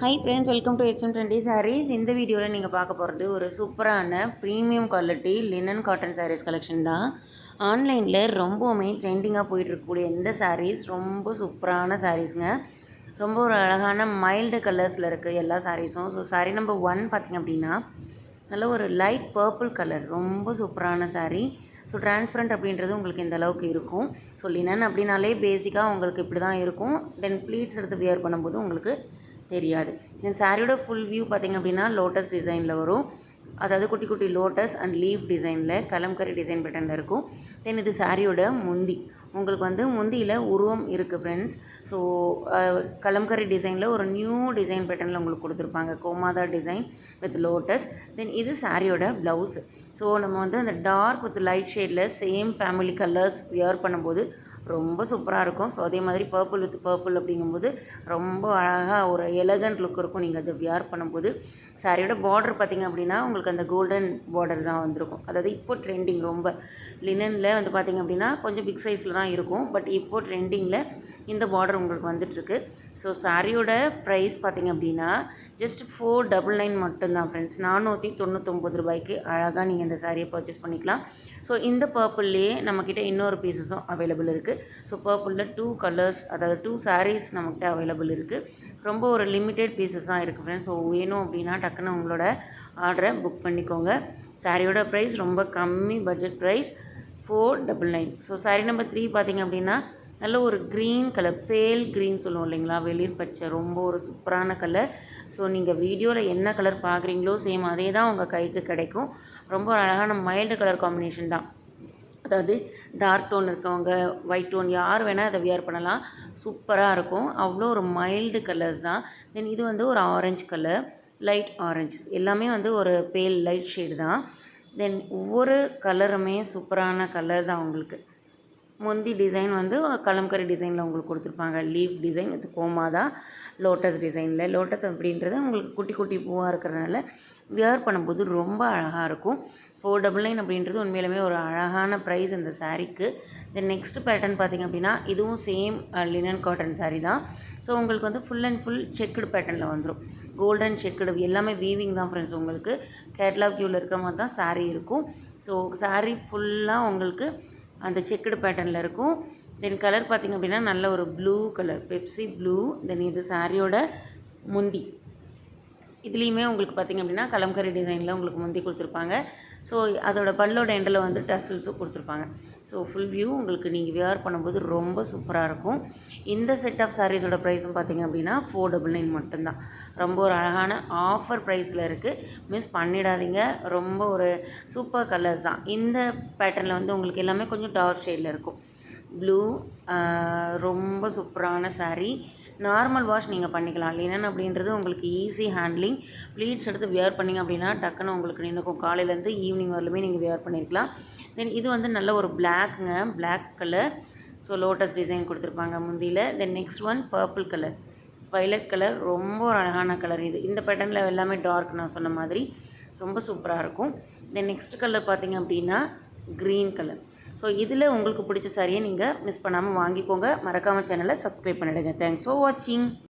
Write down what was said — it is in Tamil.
Hi friends welcome to HM twenty sarees இந்த வீடியோவில் நீங்கள் பார்க்க போகிறது ஒரு சூப்பரான premium quality linen cotton sarees collection தான். ஆன்லைனில் ரொம்பவுமே ட்ரெண்டிங்காக போயிட்டுருக்கக்கூடிய இந்த சாரீஸ் ரொம்ப சூப்பரான சாரீஸுங்க ரொம்ப ஒரு அழகான மைல்டு கலர்ஸில் இருக்குது எல்லா சாரீஸும் ஸோ சாரீ நம்பர் ஒன் பார்த்திங்க அப்படின்னா நல்ல ஒரு லைட் பர்பிள் கலர் ரொம்ப சூப்பரான சாரீ ஸோ டிரான்ஸ்பரண்ட் அப்படின்றது உங்களுக்கு இந்த அளவுக்கு இருக்கும். ஸோ லினன் அப்படின்னாலே பேசிக்காக உங்களுக்கு இப்படி தான் இருக்கும். தென் ப்ளீட்ஸ் எடுத்து வியர் பண்ணும்போது உங்களுக்கு தெரியாது. தென் சாரியோட ஃபுல் வியூ பார்த்திங்க அப்படின்னா லோட்டஸ் டிசைனில் வரும். அதாவது குட்டி குட்டி லோட்டஸ் அண்ட் லீஃப் டிசைனில் கலம்கரி டிசைன் பேட்டர்னில் இருக்கும். தென் இது சாரியோட முந்தி. உங்களுக்கு வந்து முந்தியில் உருவம் இருக்குது ஃப்ரெண்ட்ஸ் ஸோ கலம்கரி டிசைனில் ஒரு நியூ டிசைன் பேட்டர்னில் உங்களுக்கு கொடுத்துருப்பாங்க. Gomata design with lotus then இது சாரியோட ப்ளவுஸ் ஸோ நம்ம வந்து அந்த டார்க் வித் லைட் ஷேடில் சேம் ஃபேமிலி கலர்ஸ் வியர் பண்ணும்போது ரொம்ப சூப்பராக இருக்கும். ஸோ அதே மாதிரி பர்பிள் வித் பர்பிள் அப்படிங்கும்போது ரொம்ப அழகாக ஒரு எலகண்ட் லுக் இருக்கும் நீங்கள் அதை வியர் பண்ணும்போது. சாரியோட பார்டர் பார்த்திங்க அப்படின்னா உங்களுக்கு அந்த கோல்டன் பார்டர் தான் வந்திருக்கும். அதாவது இப்போ ட்ரெண்டிங் ரொம்ப. லினனில் வந்து பார்த்திங்க அப்படின்னா கொஞ்சம் பிக் சைஸில் தான் இருக்கும். பட் இப்போ ட்ரெண்டிங்கில் இந்த பார்டர் உங்களுக்கு வந்துட்டுருக்கு. ஸோ சாரியோட ப்ரைஸ் பார்த்திங்க அப்படின்னா ஜஸ்ட் ஃபோர் டபுள் நைன் மட்டும்தான் ஃப்ரெண்ட்ஸ் நானூற்றி தொண்ணூற்றொம்பது ரூபாய்க்கு அழகாக நீங்கள் இந்த சாரியை பர்ச்சேஸ் பண்ணிக்கலாம். ஸோ இந்த பர்பிள்லேயே நம்மக்கிட்ட இன்னொரு பீசஸும் அவைலபிள் இருக்குது ஸோ பர்பிளில் டூ கலர்ஸ் அதாவது டூ சாரீஸ் நம்மக்கிட்ட அவைலபிள் இருக்குது ரொம்ப ஒரு லிமிட்டெட் பீசஸ் தான் இருக்குது ஃப்ரெண்ட்ஸ் ஸோ வேணும் அப்படின்னா டக்குன்னு உங்களோட ஆர்டரை புக் பண்ணிக்கோங்க. சாரியோட ப்ரைஸ் ரொம்ப கம்மி budget price four double nine so saree number three பார்த்திங்க அப்படின்னா நல்ல ஒரு க்ரீன் கலர் பேல் க்ரீன் சொல்லுவோம் இல்லைங்களா? வெளிர் பச்சை ரொம்ப ஒரு சூப்பரான கலர் ஸோ நீங்கள் வீடியோவில் என்ன கலர் பார்க்குறீங்களோ சேம் அதே தான் உங்கள் கைக்கு கிடைக்கும். ரொம்ப அழகான மைல்டு கலர் காம்பினேஷன் தான். அதாவது டார்க் டோன் இருக்கவங்க ஒயிட் டோன் யார் வேணால் அதை வியர் பண்ணலாம். சூப்பராக இருக்கும். அவ்வளோ ஒரு மைல்டு கலர்ஸ் தான். தென் இது வந்து ஒரு ஆரஞ்சு கலர் லைட் ஆரஞ்சு எல்லாமே வந்து ஒரு பேல் லைட் ஷேடு தான். தென் ஒவ்வொரு கலருமே சூப்பரான கலர் தான் உங்களுக்கு முந்தி டிசைன் வந்து கலம்கரி டிசைனில் உங்களுக்கு கொடுத்துருப்பாங்க. Leaf design with Gomata lotus டிசைனில் லோட்டஸ் அப்படின்றது உங்களுக்கு குட்டி குட்டி பூவாக இருக்கிறதுனால வியர் பண்ணும்போது ரொம்ப அழகாக இருக்கும். ஃபோர் டபுள் நைன் அப்படின்றது உண்மையிலுமே ஒரு அழகான ப்ரைஸ் இந்த சாரீக்கு தென் நெக்ஸ்ட் பேட்டர்ன் பார்த்திங்க அப்படின்னா இதுவும் சேம் லினன் காட்டன் சாரீ தான். ஸோ உங்களுக்கு வந்து ஃபுல் அண்ட் ஃபுல் செக்குடு பேட்டர்னில் வந்துடும் கோல்டன் செக்குடு எல்லாமே வீவிங் தான் ஃப்ரெண்ட்ஸ் உங்களுக்கு. கேட்லாக் வியூவில் இருக்கிற மாதிரி தான் சாரீ இருக்கும். ஸோ சாரீ ஃபுல்லாக உங்களுக்கு அந்த செக்குடு பேட்டர்னில் இருக்கும். தென் கலர் பார்த்திங்க அப்படின்னா நல்ல ஒரு blue colour Pepsi blue then இது சாரியோட முந்தி. இதுலேயுமே உங்களுக்கு பார்த்திங்க அப்படின்னா கலம்கரி டிசைனில் உங்களுக்கு முந்தி கொடுத்துருப்பாங்க. ஸோ அதோட பல்லோட எண்டில் வந்து டசில்ஸும் கொடுத்துருப்பாங்க. ஸோ ஃபுல் வியூ உங்களுக்கு நீங்கள் வியர் பண்ணும்போது ரொம்ப சூப்பராக இருக்கும். இந்த செட் ஆஃப் சாரீஸோட ப்ரைஸும் பார்த்திங்க அப்படின்னா ஃபோர் டபுள் நைன் மட்டும்தான். ரொம்ப ஒரு அழகான ஆஃபர் ப்ரைஸில் இருக்குது மிஸ் பண்ணிடாதீங்க. ரொம்ப ஒரு சூப்பர் கலர்ஸ் தான். இந்த பேட்டர்னில் வந்து உங்களுக்கு எல்லாமே கொஞ்சம் டார்க் ஷேடில் இருக்கும். ப்ளூ ரொம்ப சூப்பரான சாரீ நார்மல் வாஷ் நீங்கள் பண்ணிக்கலாம். லினன் அப்படின்றது உங்களுக்கு ஈஸி ஹேண்ட்லிங். ப்ளீட்ஸ் எடுத்து வியர் பண்ணிங்க அப்படின்னா டக்குன்னு உங்களுக்கு நின்றுக்கும் காலையிலேருந்து ஈவினிங் வரலுமே நீங்கள் வியர் பண்ணியிருக்கலாம் தென் இது வந்து நல்ல ஒரு பிளாக்குங்க black colour so lotus design கொடுத்துருப்பாங்க முந்தியில். Then next one purple colour violet colour ரொம்ப அழகான கலர் இது. இந்த பேட்டர்னில் எல்லாமே டார்க் நான் சொன்ன மாதிரி. ரொம்ப சூப்பராக இருக்கும். தென் நெக்ஸ்ட் கலர் பார்த்திங்க அப்படின்னா க்ரீன் கலர் ஸோ இதில் உங்களுக்கு பிடிச்ச சாரியை நீங்கள் மிஸ் பண்ணாமல் வாங்கிக்கோங்க. மறக்காமல் சேனலை சப்ஸ்கிரைப் பண்ணிவிடுங்க தேங்க்ஸ் ஃபார் வாட்சிங்